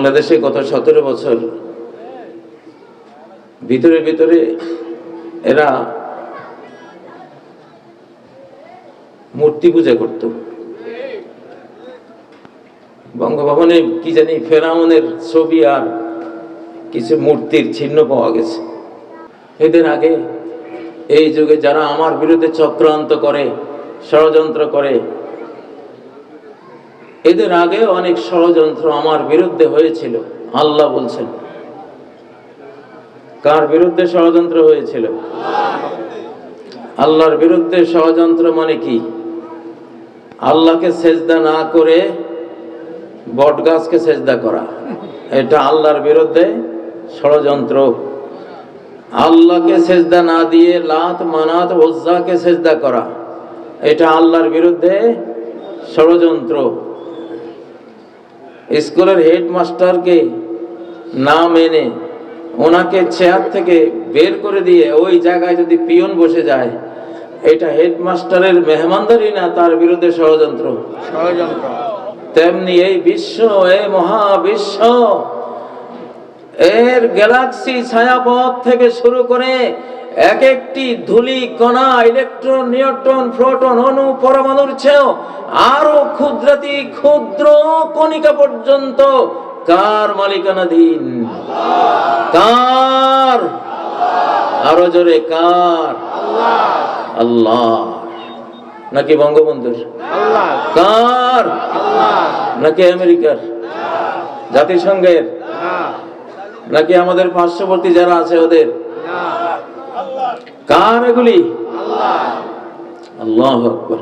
বাংলাদেশে গত সতেরো বছর ভিতরে ভিতরে এরা মূর্তি পূজা করত। বঙ্গভবনে কি জানি ফেরাউনের ছবি আর কিছু মূর্তির চিহ্ন পাওয়া গেছে। এদের আগে এই যুগে যারা আমার বিরুদ্ধে চক্রান্ত করে, ষড়যন্ত্র করে এদের আগে অনেক ষড়যন্ত্র আমার বিরুদ্ধে হয়েছিল, আল্লাহ বলছেন। কার বিরুদ্ধে ষড়যন্ত্র হয়েছিল? আল্লাহর বিরুদ্ধে ষড়যন্ত্র মানে কি? আল্লাহকে সেজদা না করে বট গাছকে সেজদা করা, এটা আল্লাহর বিরুদ্ধে ষড়যন্ত্র। আল্লাহকে সেজদা না দিয়ে লাত, মানাত, ওজ্জাকে সেজদা করা, এটা আল্লাহর বিরুদ্ধে ষড়যন্ত্র। স্কুলের হেডমাস্টারকে না মেনে ওনাকে চেয়ার থেকে বের করে দিয়ে ওই জায়গায় যদি পিয়ন বসে যায় এটা হেডমাস্টারের মেহমানদারি না তার বিরুদ্ধে ষড়যন্ত্র? ষড়যন্ত্র। তেমনি এই বিশ্ব এই মহাবিশ্ব এর গ্যালাক্সি ছায়াপথ থেকে শুরু করে এক একটি ধূলি, কণা ইলেকট্রন নিউট্রন প্রোটন অণু, পরমাণুর চেয়েও আরও ক্ষুদ্রাতি, ক্ষুদ্র কণিকা পর্যন্ত কার মালিকানাধীন? কার? আরও জোরে কার? আল্লাহ। নাকি বঙ্গবন্ধুর? কার? নাকি আমেরিকার? জাতিসংঘের? নাকি আমাদের পার্শ্ববর্তী যারা আছে ওদের? কার এগুলি আল্লাহ আল্লাহ আকবার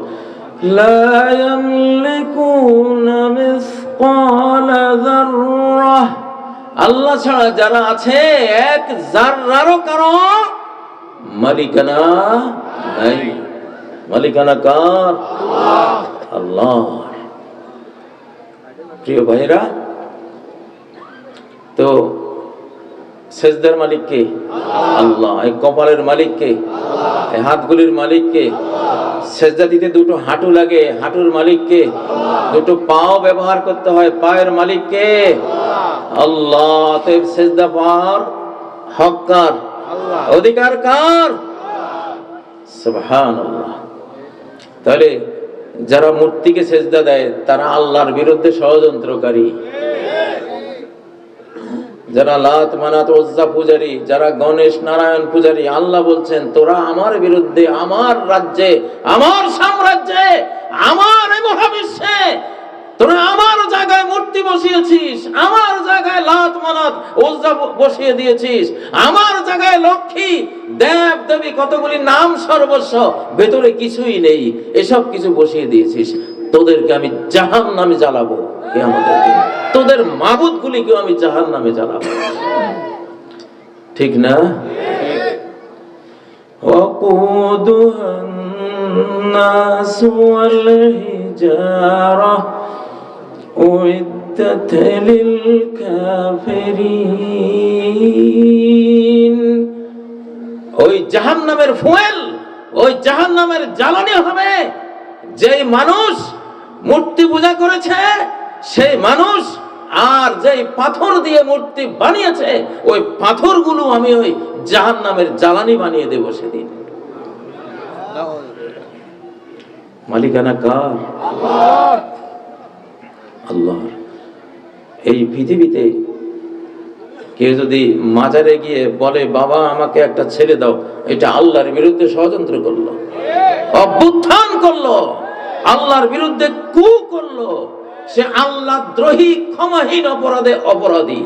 لا يملكون مثقال ذرة আল্লাহ ছাড়া যারা আছে এক জাররারও কারো মালিকানা নাই মালিকানা কার আল্লাহ প্রিয় ভাইরা তো সেজদার মালিক কে? আল্লাহ। এই কপালের মালিক কে? এই হাতগুলির মালিক কে? সেজদা দিতে দুটো হাঁটু লাগে, হাঁটুর মালিক কে? দুটো পাও ব্যবহার করতে হয়, পায়ের মালিক কে? আল্লাহ। তো এই সেজদা পাওয়ার হক কার? অধিকার কার? সুবহানাল্লাহ। তাহলে যারা মূর্তিকে সেজদা দেয়, তারা আল্লাহর বিরুদ্ধে ষড়যন্ত্রকারী। যারা লাত মানাত ওজ্জা পূজারী, যারা গণেশ নারায়ণ পূজারী, আল্লাহ বলছেন, তোরা আমার বিরুদ্ধে, আমার রাজ্যে, আমার সাম্রাজ্যে, আমার মহাবিশ্বে, তোরা আমার জায়গায় মূর্তি বসিয়েছিস, আমার জায়গায় লাত মানাত ওজ্জা বসিয়ে দিয়েছিস, আমার জায়গায় লক্ষ্মী, দেব দেবী কতগুলি নাম সর্বস্ব, ভেতরে কিছুই নেই, এসব কিছু বসিয়ে দিয়েছিস, তোদেরকে আমি জাহান নামে জ্বালাবো। কে আমাদের তোদের মাবুদ গুলিকেও আমি জাহান নামে জ্বালাবো ঠিক না وقودها الناس والحجارة أعدت للكافرين ওই জাহান নামের ফুয়েল ওই জাহান নামের জ্বালানি হবে যেই মানুষ মূর্তি পূজা করেছে সেই মানুষ আর যেই পাথর দিয়ে মূর্তি বানিয়েছে, ওই পাথরগুলো আমি ওই জাহান নামের জ্বালানি বানিয়ে দেব সেদিন। মালিকানা কার? আল্লাহর। এই পৃথিবীতে কেউ যদি মাজারে গিয়ে বলে, বাবা, আমাকে একটা ছেড়ে দাও। এটা আল্লাহর বিরুদ্ধে ষড়যন্ত্র করল, অভ্যুত্থান করল, আল্লাহর বিরুদ্ধে কু করল। সে আল্লাহ দ্রোহী, ক্ষমাহীন অপরাধে অপরাধী।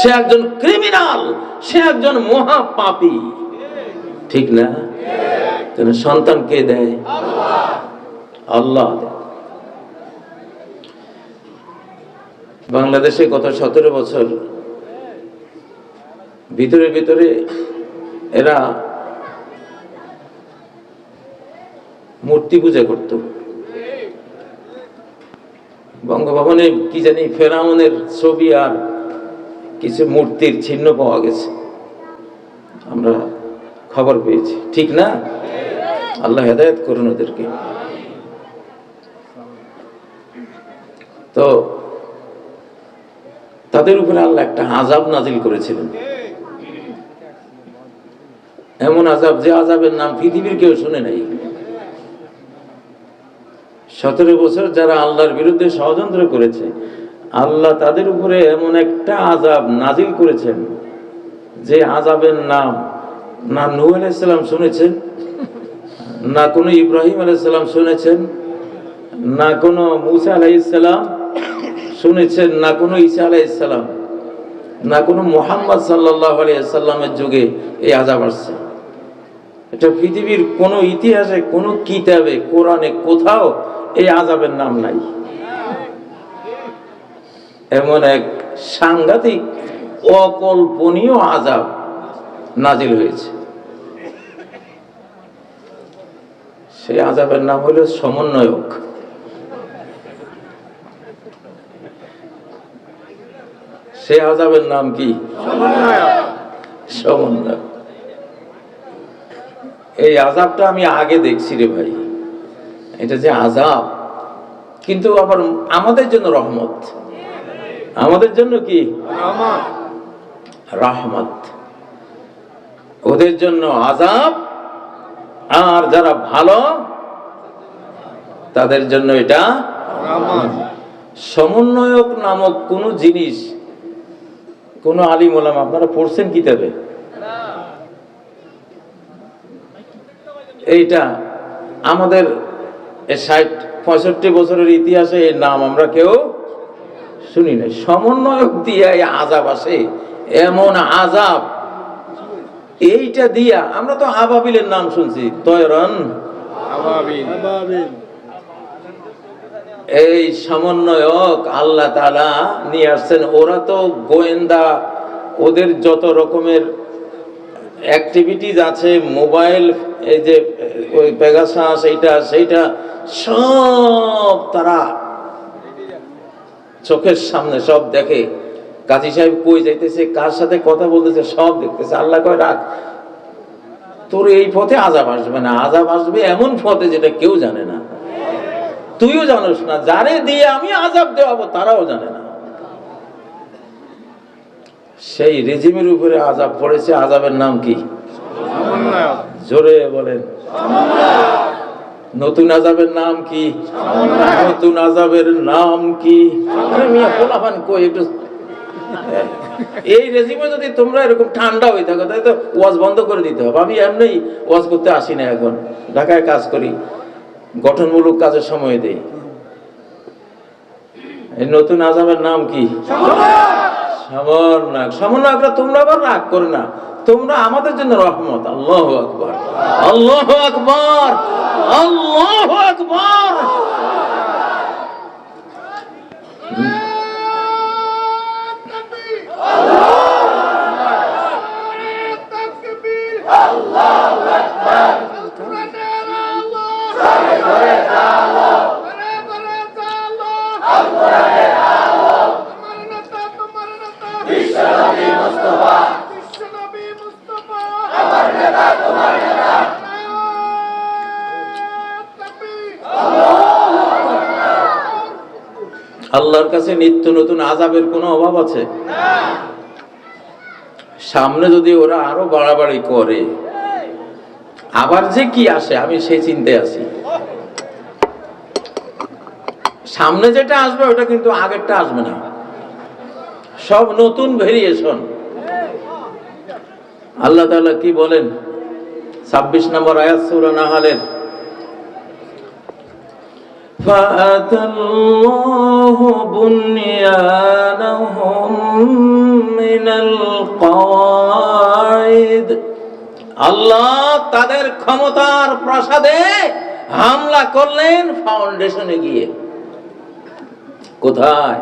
সে একজন ক্রিমিনাল সে একজন মহাপাপী। ঠিক না? সন্তান কে দেয়? আল্লাহ। বাংলাদেশে গত সতেরো বছর ভিতরে ভিতরে এরা মূর্তি পূজা করত। বঙ্গভবনে কি জানি ফেরাউনের ছবি আর কিছু মূর্তির চিহ্ন পাওয়া গেছে। আমরা খবর পেয়েছি। ঠিক না? আল্লাহ হেদায়ত করুন ওদেরকে। তো তাদের উপরে আল্লাহ একটা আজাব নাজিল করেছিলেন। এমন আজাব যে আজাবের নাম পৃথিবীর কেউ শুনে নাই। সতেরো বছর যারা আল্লাহর বিরুদ্ধে ষড়যন্ত্র করেছে, আল্লাহ তাদের উপরে এমন একটা আজাব নাজিল করেছেন যে আজাবের নাম না নূহ আলাইসাল্লাম শুনেছেন, না কোনো ইব্রাহিম আলাইসাল্লাম শুনেছেন, না কোনো মুসা আলাইসাল্লাম শুনেছেন, না কোনো ঈসা আলাইসাল্লাম না কোনো মোহাম্মদ সাল্লাহ আলাইসাল্লামের যুগে এই আজাব আসছে। এটা পৃথিবীর কোনো ইতিহাসে, কোনো কিতাবে, কোরআনে কোথাও এই আজাবের নাম নাই। এমন এক সাংঘাতিক অকল্পনীয় আজাব নাজিল হয়েছে। সেই আজাবের নাম হলো সমন্বয়ক। সে আজাবের নাম কি? সমন্বয়ক। এই আজাবটা আমি আগে দেখছি রে ভাই। এটা যে আজাব কিন্তু আবার আমাদের জন্য রহমত। আমাদের জন্য কি? রহমত। ওদের জন্য আজাব আর যারা ভালো, তাদের জন্য এটা সমন্বয়ক নামক কোন জিনিস, কোন আলিম ওলাম, আপনারা পড়ছেন কিতাবে? এইটা আমাদের ষাট পঁয়ষট্টি বছরের ইতিহাসে এর নাম আমরা কেউ শুনি নাই। সমন্বয়ক দিয়ে এই আজাব আসে এমন আজাব। এইটা দিয়া আমরা তো আবাবিলের নাম শুনছি তয়রন এই সমন্বয়ক আল্লাহ তালা নিয়ে আসছেন ওরা তো গোয়েন্দা ওদের যত রকমের অ্যাক্টিভিটিস আছে মোবাইল এই যে ওই পেগাসাস এইটা সেইটা সব তারা চোখের সামনে সব দেখে। কাজী সাহেব কই যাইতেছে, কার সাথে কথা বলতেছে, সব দেখতেছে। আল্লাহ কয়, রাখ, তোর এই পথে আজাব আসবে না। আজাব আসবে এমন পথে যেটা কেউ জানে না। তুইও জানোস না, যারে দিয়ে আমি আজাব দেওয়াবো, তারাও জানে না। সেই রেজিমের উপরে আজাব পড়েছে। আজাবের নাম কি? জোরে বলেন। নতুন আজাবের নাম কি? নতুন আজাবের নাম কি? এই রেজিমে যদি তোমরা এরকম ঠান্ডা হয়ে থাকো তো ওয়াজ বন্ধ করে দিতে হবে। আমি এমনি ওয়াজ করতে আসি না এখন। ঢাকায় কাজ করি, গঠনমূলক কাজের সময় দেই। এই নতুন আজাবের নাম কি? সমন্বয়ক সমন্বয়করা তোমরা আবার রাগ করে না। তোমরা আমাদের জন্য রহমত। আল্লাহ আকবর। আল্লাহ আকবর। আল্লাহ আকবর। নিত্য নতুন আজাবের কোনো অভাব আছে? সামনে যদি ওরা আরও বাড়াবাড়ি করে, আবার যে কি আসে, আমি সেই চিন্তায় আছি। সামনে যেটা আসবে, ওটা কিন্তু আগেরটা আসবে না। সব নতুন ভেরিয়েশন। আল্লাহ তাআলা কি বলেন? ছাব্বিশ নম্বর আয়াত সূরা নাহালের। فأتى الله بنيانهم من القواعد আল্লাহ তাদের ক্ষমতার প্রাসাদে হামলা করলেন ফাউন্ডেশনে গিয়ে কোথায়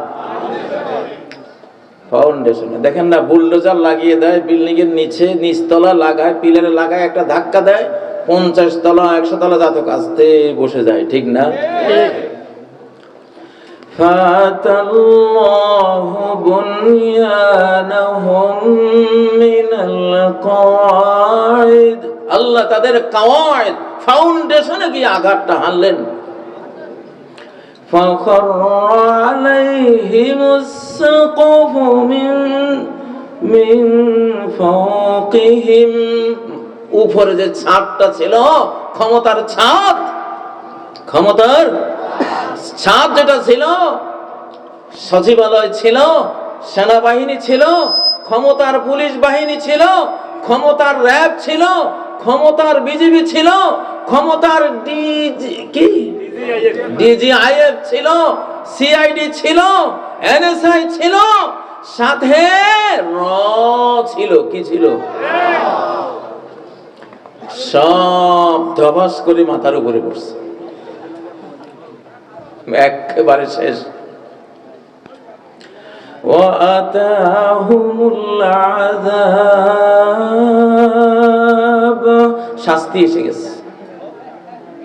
ফাউন্ডেশনে দেখেন না বুলডোজার লাগিয়ে দেয় বিল্ডিং এর নিচে নিচতলা লাগায় পিলারে লাগায় একটা ধাক্কা দেয় পঞ্চাশ তলা একশো তলা জাতক আসতে বসে যায় ঠিক না فَأَتَى اللَّهُ بُنْيَانَهُمْ مِنَ الْقَوَاعِدِ আল্লাহ তাদের কাওয়ায়দ ফাউন্ডেশনে গিয়ে আঘাতটা হানলেন فخر عليهم السقف من من فوقهم উপরে যে ছাদটা ছিল, ক্ষমতার ছাদ। ক্ষমতার ছাদ যেটা ছিল, সচিবালয় ছিল, সেনাবাহিনী ছিল, ক্ষমতার পুলিশ বাহিনী ছিল, ক্ষমতার র্যাব ছিল, ক্ষমতার বিজিবি ছিল, ক্ষমতার কি? ডিজিআইএফ ছিল, সিআইডি ছিল, এনএসআই ছিল, সাথে র ছিল, কি ছিল? সব ধবাস করে মাথার উপরে পড়ছে। একেবারে শেষ। শাস্তি এসে গেছে।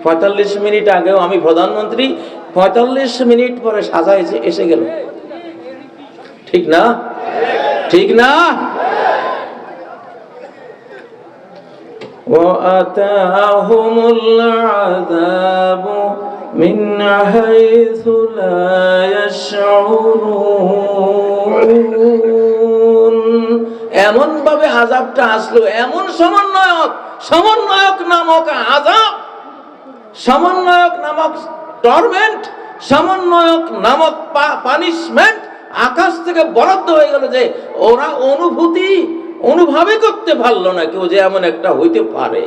পঁয়তাল্লিশ মিনিট আগেও আমি প্রধানমন্ত্রী, পঁয়তাল্লিশ মিনিট পরে সাজা এসে গেল। ঠিক না? ঠিক না? وأتاهم العذاب من حيث لا يشعرون এমন ভাবে আজাবটা আসলো এমন সমন্বয়ক সমন্বয়ক নামক আজাব সমন্বয়ক নামক টর্মেন্ট সমন্বয়ক নামক পানিশমেন্ট আকাশ থেকে বরাদ্দ হয়ে গেল যে ওরা অনুভূতি অনুভবই করতে পারল না কেউ যে এমন একটা হইতে পারে।